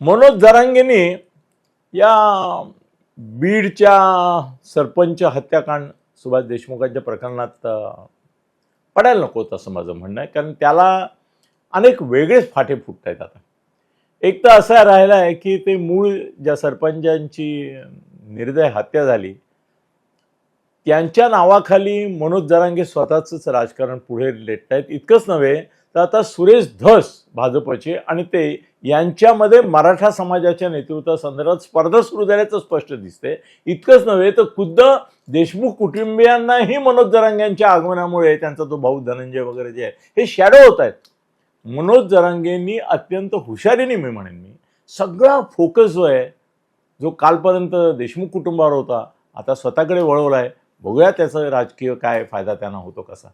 मनोज जरांगेने या बीडच्या सरपंच हत्याकांड सुभाष देशमुखांच्या प्रकरणात पडायला नको होतं असं माझं म्हणणं आहे. कारण त्याला अनेक वेगळेच फाटे फुटत आहेत आता. एक तर असं राहिलं आहे की ते मूळ ज्या सरपंचांची निर्दय हत्या झाली त्यांच्या नावाखाली मनोज जरांगे स्वतःचंच राजकारण पुढे लेटत आहेत इतकंच नव्हे तर आता सुरेश धस भाजपचे आणि ते यांच्यामध्ये मराठा समाजाच्या नेतृत्वासंदर्भात स्पर्धा सुरू झाल्याचं स्पष्ट दिसते इतकंच नव्हे तर खुद्द देशमुख कुटुंबियांनाही मनोज जरांगेंच्या आगमनामुळे त्यांचा तो भाऊ धनंजय वगैरे जे आहे हे शॅडो होत आहेत. मनोज जरांगेंनी अत्यंत हुशारीने मी म्हणेन मी सगळा फोकस जो आहे जो कालपर्यंत देशमुख कुटुंबावर होता आता स्वतःकडे वळवला आहे बघूया त्याचा राजकीय काय फायदा त्यांना होतो कसा.